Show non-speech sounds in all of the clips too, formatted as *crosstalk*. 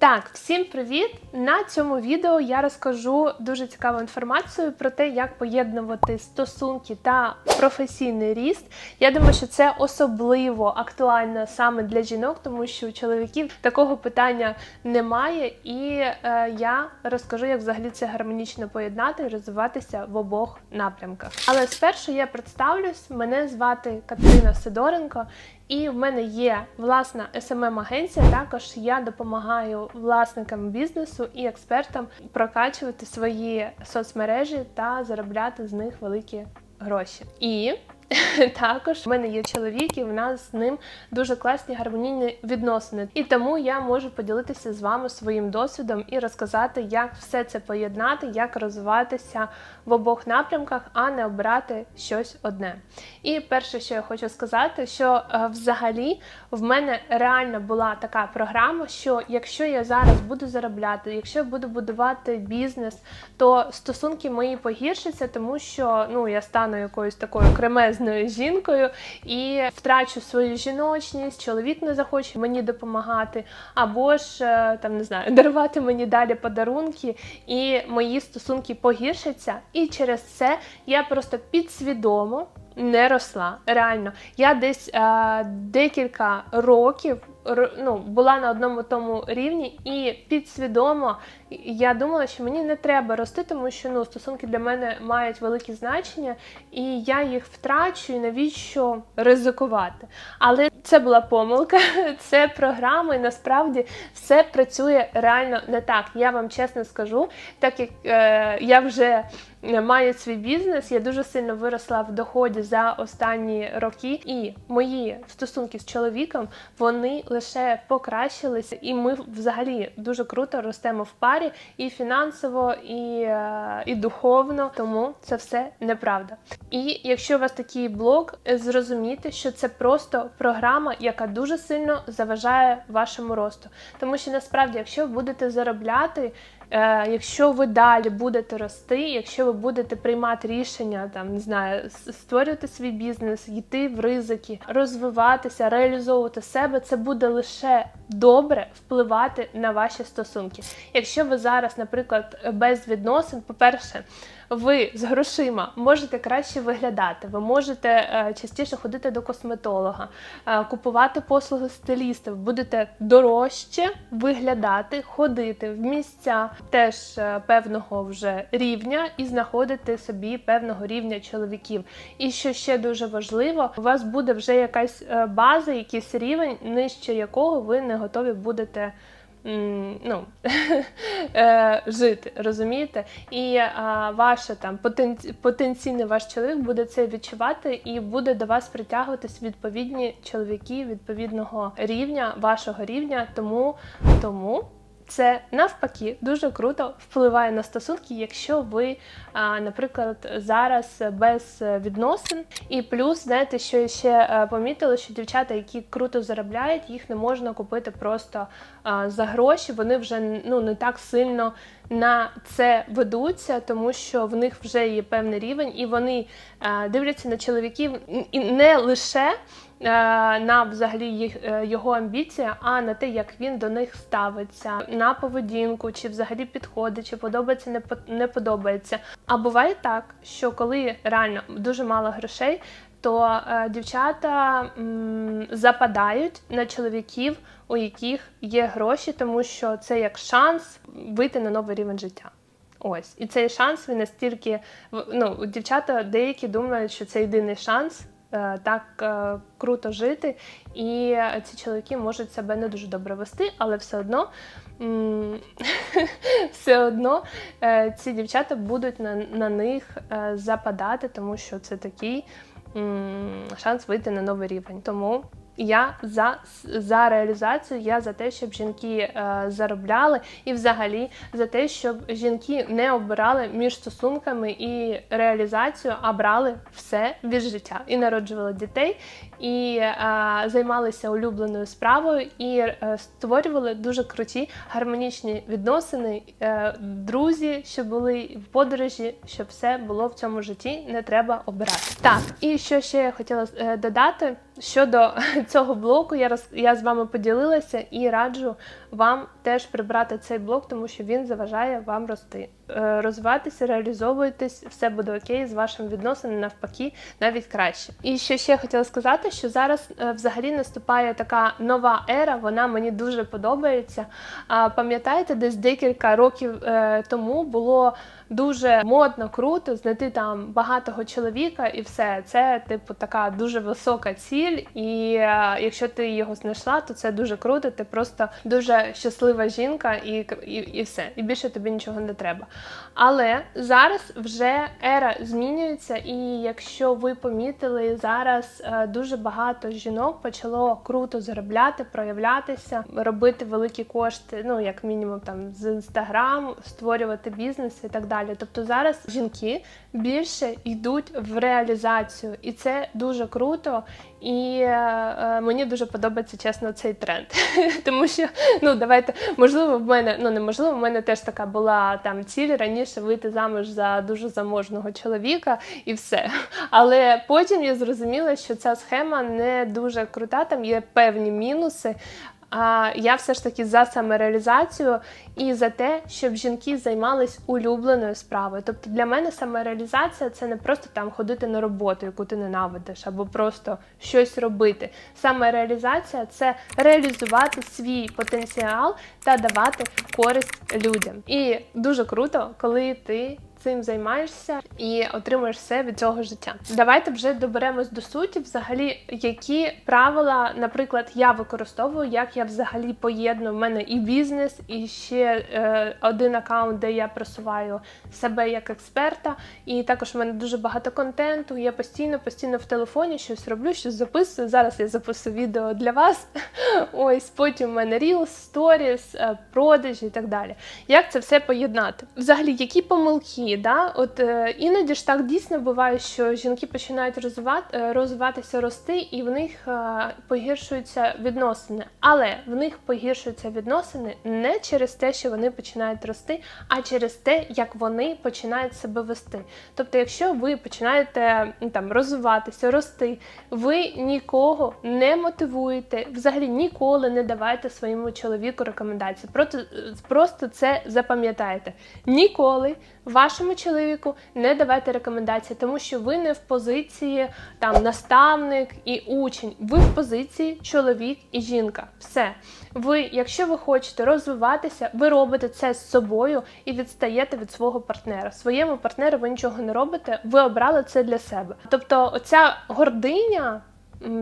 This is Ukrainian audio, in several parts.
Так, всім привіт! На цьому відео я розкажу дуже цікаву інформацію про те, як поєднувати стосунки та професійний ріст. Я думаю, що це особливо актуально саме для жінок, тому що у чоловіків такого питання немає, і е, я розкажу, як взагалі це гармонічно поєднати і розвиватися в обох напрямках. Але спершу я представлюсь. Мене звати Катерина Сидоренко. І в мене є власна smm агенція Також я допомагаю власникам бізнесу і експертам прокачувати свої соцмережі та заробляти з них великі гроші. І *laughs* також в мене є чоловік, і в нас з ним дуже класні гармонійні відносини. І тому я можу поділитися з вами своїм досвідом і розказати, як все це поєднати, як розвиватися в обох напрямках, а не обирати щось одне. І перше, що я хочу сказати, що е, взагалі в мене реально була така програма, що якщо я зараз буду заробляти, якщо я буду будувати бізнес, то стосунки мої погіршаться, тому що ну я стану якоюсь такою кремезною жінкою і втрачу свою жіночність, чоловік не захоче мені допомагати, або ж е, там не знаю, *laughs* дарувати мені далі подарунки, і мої стосунки погіршаться. І через це я просто підсвідомо не росла. Реально, я десь е, декілька років ну, була на одному тому рівні, і підсвідомо я думала, що мені не треба рости, тому що ну, стосунки для мене мають велике значення, і я їх втрачу, і навіщо ризикувати. Але це була помилка, *laughs* це програма, і насправді все працює реально не так. Я вам чесно скажу, так як е, я вже маю свій бізнес, я дуже сильно виросла в доході за останні роки, і мої стосунки з чоловіком вони лише покращилися, і ми взагалі дуже круто ростемо в парі і фінансово, і, е, і духовно. Тому це все неправда. І якщо у вас такий блог, зрозумійте, що це просто програма, яка дуже сильно заважає вашому росту. Тому що насправді, якщо будете заробляти. Е, якщо ви далі будете рости, якщо ви будете приймати рішення, там не знаю, створювати свій бізнес, йти в ризики, розвиватися, реалізовувати себе, це буде лише добре впливати на ваші стосунки. Якщо ви зараз, наприклад, без відносин, по-перше, ви з грошима можете краще виглядати, ви можете е, частіше ходити до косметолога, е, купувати послуги стилістів, будете дорожче виглядати, ходити в місця теж е, певного вже рівня і знаходити собі певного рівня чоловіків. І що ще дуже важливо, у вас буде вже якась база, якийсь рівень, нижче якого ви не готові будете. Ну, *laughs* е, жити, розумієте? І а, ваше там потенці... потенційний ваш чоловік буде це відчувати і буде до вас притягуватись відповідні чоловіки відповідного рівня, вашого рівня. Тому, тому це навпаки дуже круто впливає на стосунки, якщо ви, наприклад, зараз без відносин. І плюс, знаєте, що ще е, помітила, що дівчата, які круто заробляють, їх не можна купити просто за гроші. Вони вже ну не так сильно на це ведуться, тому що в них вже є певний рівень, і вони е, дивляться на чоловіків і не лише. Е, На взагалі е, його амбіція, а на те, як він до них ставиться, на поведінку, чи взагалі підходить, чи подобається, не подобається. А буває так, що коли реально дуже мало грошей, то е, дівчата западають на чоловіків, у яких є гроші, тому що це як шанс вийти на новий рівень життя. Ось, і цей шанс він настільки ну, дівчата деякі думають, що це єдиний шанс так е, круто жити, і е, ці чоловіки можуть себе не дуже добре вести, але все одно. *laughs* Все одно е, ці дівчата будуть на, на них е, западати, тому що це такий шанс вийти на новий рівень. Тому я за, за реалізацію, я за те, щоб жінки е, заробляли, і взагалі за те, щоб жінки не обирали між стосунками і реалізацією, а брали все від життя і народжували дітей, і е, займалися улюбленою справою, і е, створювали дуже круті гармонічні відносини, е, друзі, що були в подорожі, щоб все було в цьому житті, не треба обирати. Так, і що ще я хотіла е, додати, щодо *laughs* цього блоку, я роз, я з вами поділилася і раджу вам теж прибрати цей блок, тому що він заважає вам рости, розвиватися, реалізовуєтесь, все буде окей з вашим відносинами, навпаки, навіть краще. І що ще хотіла сказати, що зараз е, взагалі наступає така нова ера, вона мені дуже подобається. А пам'ятаєте, десь декілька років е, тому було дуже модно, круто знайти там багатого чоловіка, і все. Це, типу, така дуже висока ціль. І е, якщо ти його знайшла, то це дуже круто. Ти просто дуже щаслива жінка, і, і, і все. І більше тобі нічого не треба. Але зараз вже ера змінюється, і якщо ви помітили, зараз е, дуже багато жінок почало круто заробляти, проявлятися, робити великі кошти, ну як мінімум там з інстаграм, створювати бізнес і так далі. Тобто зараз жінки більше йдуть в реалізацію, і це дуже круто. І е, е, мені дуже подобається чесно цей тренд. *laughs* Тому що ну давайте, можливо, в мене ну неможливо, в мене теж така була там ціль раніше вийти заміж за дуже заможного чоловіка і все. Але потім я зрозуміла, що ця схема не дуже крута, там є певні мінуси. А я все ж таки за самореалізацію і за те, щоб жінки займались улюбленою справою. Тобто для мене самореалізація це не просто там ходити на роботу, яку ти ненавидиш, або просто щось робити. Самореалізація це реалізувати свій потенціал та давати користь людям. І дуже круто, коли ти цим займаєшся і отримуєш все від цього життя. Давайте вже доберемось до суті. Взагалі, які правила, наприклад, я використовую, як я взагалі поєдную в мене і бізнес, і ще е, один аккаунт, де я просуваю себе як експерта. І також в мене дуже багато контенту. Я постійно, постійно в телефоні щось роблю, щось записую. Зараз я записую відео для вас. *laughs* Ось потім в мене Reels, Stories, е, продажі і так далі. Як це все поєднати? Взагалі, які помилки? Да? От е, іноді ж так дійсно буває, що жінки починають розвивати, е, розвиватися, рости, і в них е, погіршуються відносини. Але в них погіршуються відносини не через те, що вони починають рости, а через те, як вони починають себе вести. Тобто, якщо ви починаєте там розвиватися, рости, ви нікого не мотивуєте, взагалі ніколи не давайте своєму чоловіку рекомендації. Просто, просто це запам'ятайте. Ніколи вашому чоловіку не давайте рекомендації, тому що ви не в позиції там наставник і учень. Ви в позиції чоловік і жінка. Все. Ви, якщо ви хочете розвиватися, ви робите це з собою і відстаєте від свого партнера. Своєму партнеру ви нічого не робите, ви обрали це для себе. Тобто, оця гординя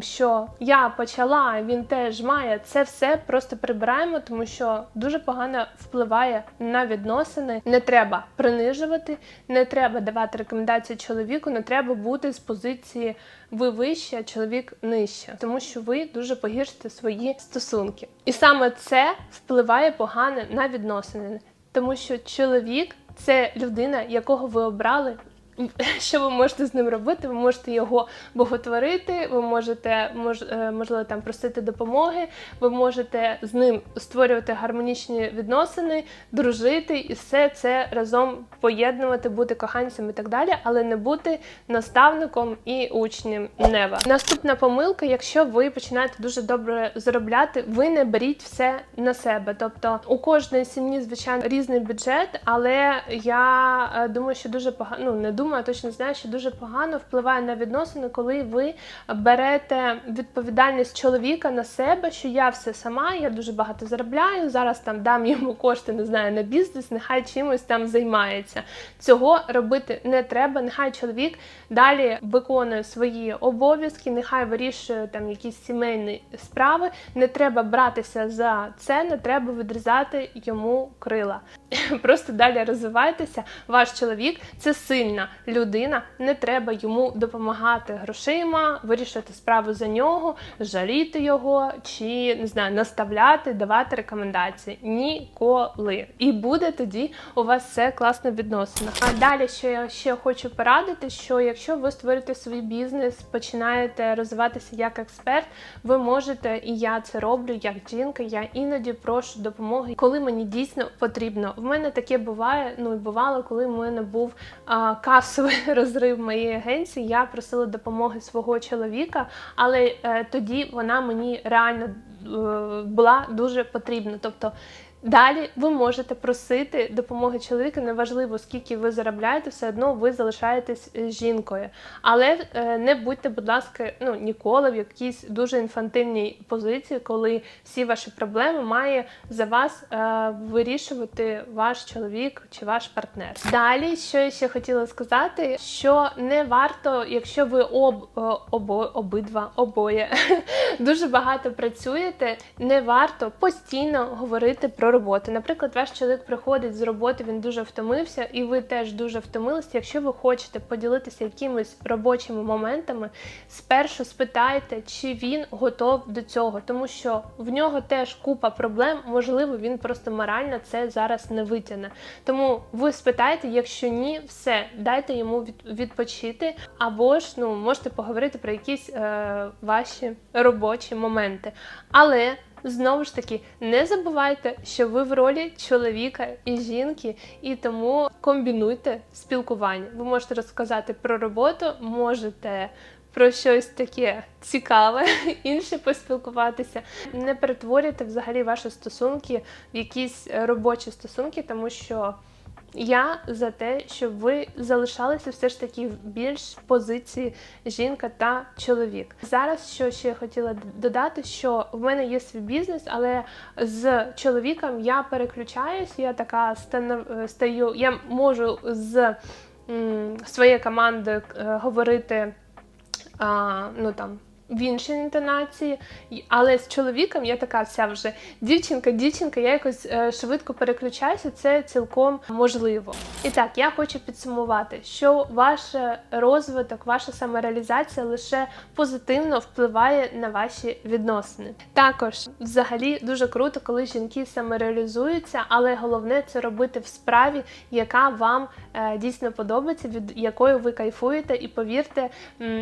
що я почала, він теж має це все просто прибираємо, тому що дуже погано впливає на відносини. Не треба принижувати, не треба давати рекомендації чоловіку, не треба бути з позиції ви вище, а чоловік нижче, тому що ви дуже погіршите свої стосунки. І саме це впливає погано на відносини, тому що чоловік це людина, якого ви обрали *laughs* що ви можете з ним робити? Ви можете його боготворити, ви можете мож, е, можливо там просити допомоги, ви можете з ним створювати гармонічні відносини, дружити і все це разом поєднувати, бути коханцем і так далі, але не бути наставником і учнем нева. Наступна помилка, якщо ви починаєте дуже добре заробляти, ви не беріть все на себе. Тобто у кожної сім'ї, звичайно, різний бюджет, але я е, думаю, що дуже погано ну не думаю думаю, точно знаю, що дуже погано впливає на відносини, коли ви берете відповідальність чоловіка на себе, що я все сама, я дуже багато заробляю. Зараз там дам йому кошти, не знаю, на бізнес, нехай чимось там займається. Цього робити не треба. Нехай чоловік далі виконує свої обов'язки, нехай вирішує там якісь сімейні справи. Не треба братися за це, не треба відрізати йому крила. *laughs* Просто далі розвивайтеся. Ваш чоловік це сильна людина, не треба йому допомагати грошима, вирішити справу за нього, жаліти його чи не знаю, наставляти, давати рекомендації. Ніколи. І буде тоді у вас все класно відносина. А далі, що я ще хочу порадити, що якщо ви створюєте свій бізнес, починаєте розвиватися як експерт, ви можете, і я це роблю як жінка, я іноді прошу допомоги, коли мені дійсно потрібно. В мене таке буває, ну і бувало, коли в мене був а, кас масовий *laughs* розрив моєї агенції. Я просила допомоги свого чоловіка, але е, тоді вона мені реально е, була дуже потрібна. Тобто Далі ви можете просити допомоги чоловіка, неважливо скільки ви заробляєте, все одно ви залишаєтесь е, жінкою. Але е, не будьте, будь ласка, ну ніколи в якійсь дуже інфантильній позиції, коли всі ваші проблеми має за вас е, вирішувати ваш чоловік чи ваш партнер. Далі, що я ще хотіла сказати, що не варто, якщо ви об, е, обо, обидва обоє *laughs* дуже багато працюєте, не варто постійно говорити про роботу. Наприклад, ваш чоловік приходить з роботи, він дуже втомився, і ви теж дуже втомилися. Якщо ви хочете поділитися якимись робочими моментами, спершу спитайте, чи він готов до цього, тому що в нього теж купа проблем, можливо, він просто морально це зараз не витягне. Тому ви спитайте, якщо ні, все, дайте йому відпочити, або ж ну можете поговорити про якісь е, ваші робочі моменти. Але Знову ж таки, не забувайте, що ви в ролі чоловіка і жінки, і тому комбінуйте спілкування. Ви можете розказати про роботу, можете про щось таке цікаве, *laughs* інше поспілкуватися. Не перетворюйте взагалі ваші стосунки в якісь робочі стосунки, тому що. Я за те, щоб ви залишалися все ж таки в більш позиції жінка та чоловік. Зараз що ще хотіла додати, що в мене є свій бізнес, але з чоловіком я переключаюсь, я така станов... стаю, я можу з м, своєю командою е, говорити ну там в іншій інтонації, але з чоловіком я така вся вже дівчинка, дівчинка, я якось е, швидко переключаюся, це цілком можливо. І так, я хочу підсумувати, що ваш розвиток, ваша самореалізація лише позитивно впливає на ваші відносини. Також, взагалі, дуже круто, коли жінки самореалізуються, але головне це робити в справі, яка вам е, дійсно подобається, від якої ви кайфуєте, і повірте,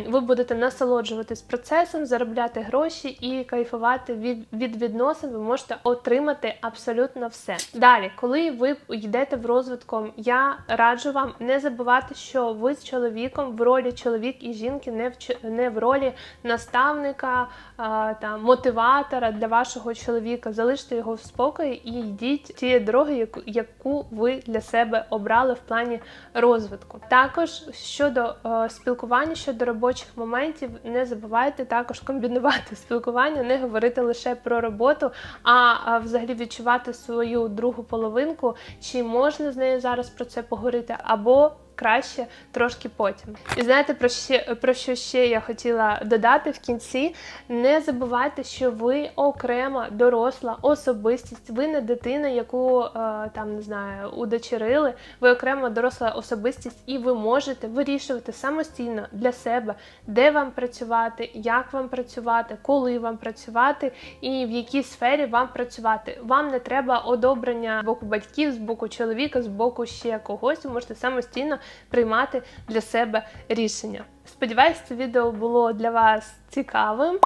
ви будете насолоджуватись процесом процесом, заробляти гроші і кайфувати від від відносин, ви можете отримати абсолютно все. Далі, коли ви йдете в розвитком, я раджу вам не забувати, що ви з чоловіком в ролі чоловік і жінки, не в не в ролі наставника а, там мотиватора для вашого чоловіка. Залиште його в спокої і йдіть тією дорогою, яку, ви для себе обрали в плані розвитку. Також щодо о, спілкування, щодо робочих моментів, не забувайте також комбінувати *laughs* спілкування, не говорити лише про роботу, а взагалі відчувати свою другу половинку, чи можна з нею зараз про це поговорити, або краще трошки потім. І знаєте, про ще про що ще я хотіла додати в кінці? Не забувайте, що ви окрема доросла особистість, ви не дитина, яку е, там не знаю, удочерили, ви окрема доросла особистість, і ви можете вирішувати самостійно для себе, де вам працювати, як вам працювати, коли вам працювати і в якій сфері вам працювати. Вам не треба одобрення з боку батьків, з боку чоловіка, з боку ще когось. Ви можете самостійно приймати для себе рішення. Сподіваюсь, це відео було для вас цікавим.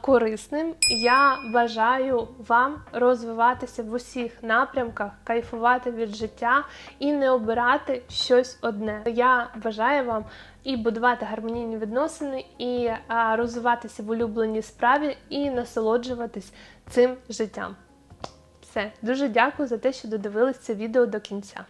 Корисним я бажаю вам розвиватися в усіх напрямках, кайфувати від життя і не обирати щось одне. Я бажаю вам і будувати гармонійні відносини, і розвиватися в улюбленій справі, і насолоджуватись цим життям. Все, дуже дякую за те, що додивились це відео до кінця.